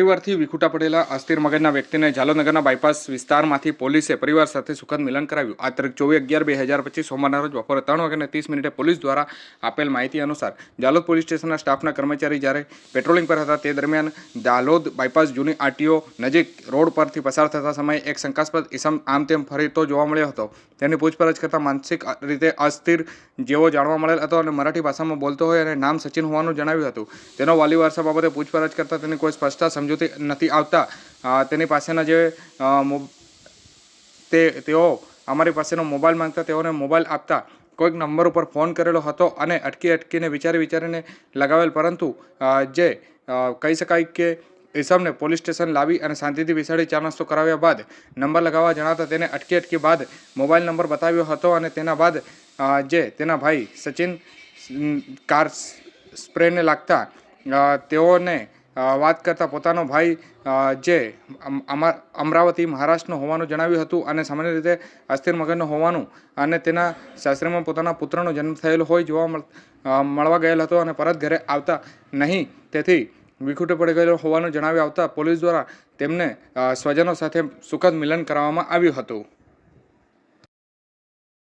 પરિવારથી વિખુટા પડેલા અસ્થિર મગજના વ્યક્તિને જાલોનગરના બાયપાસ વિસ્તારમાંથી પોલીસે પરિવાર સાથે સુખદ મિલન કરાવ્યું. આ તારીખ ચોવીસ અગિયાર બે હજાર પચીસ સોમવારના રોજ બપોરે ત્રણ વાગ્યાને ત્રીસ મિનિટે પોલીસ દ્વારા આપેલ માહિતી અનુસાર જાલોદ પોલીસ સ્ટેશનના સ્ટાફના કર્મચારી જ્યારે પેટ્રોલિંગ પર હતા તે દરમિયાન દાલોદ બાયપાસ જૂની આરટીઓ નજીક રોડ પરથી પસાર થતા સમયે એક શંકાસ્પદ ઇસમ આમ તેમ ફરીતો જોવા મળ્યો હતો. તેની પૂછપરછ કરતાં માનસિક રીતે અસ્થિર જેવો જાણવા મળેલ હતો અને મરાઠી ભાષામાં બોલતો હોય અને નામ સચિન હોવાનું જણાવ્યું હતું. તેનો વાલી વારસા બાબતે પૂછપરછ કરતાં તેની કોઈ સ્પષ્ટતા સમજૂતી નથી આવતા. તેની પાસેના જે તે, તેઓ અમારી પાસેનો મોબાઈલ માંગતા તેઓને મોબાઈલ આપતા. કોઈક નંબર ઉપર ફોન કરેલો હતો અને અટકી અટકીને વિચારી વિચારીને લગાવેલ, પરંતુ જે કહી શકાય કે ઈસમને પોલીસ સ્ટેશન લાવી અને શાંતિથી બેસાડી ચા કરાવ્યા બાદ નંબર લગાવવા જણાતા તેને અટકી અટકી બાદ મોબાઈલ નંબર બતાવ્યો હતો અને તેના બાદ જે, તેના ભાઈ સચિન કાર સ્પ્રેને લાગતા તેઓને વાત કરતા પોતાનો ભાઈ જે અમ- અમરાવતી મહારાષ્ટ્રનો હોવાનું જણાવ્યું હતું અને સામાન્ય રીતે અસ્થિર મગજનો હોવાનું અને તેના સાસરીમાં પોતાના પુત્રનો જન્મ થયેલો હોય જોવા મળ મળવા ગયેલ હતો અને પરત ઘરે આવતા નહીં. તેથી વિખૂટે પડી ગયેલો હોવાનું જણાવી આવતા પોલીસ દ્વારા તેમને સ્વજનો સાથે સુખદ મિલન કરાવવામાં આવ્યું હતું.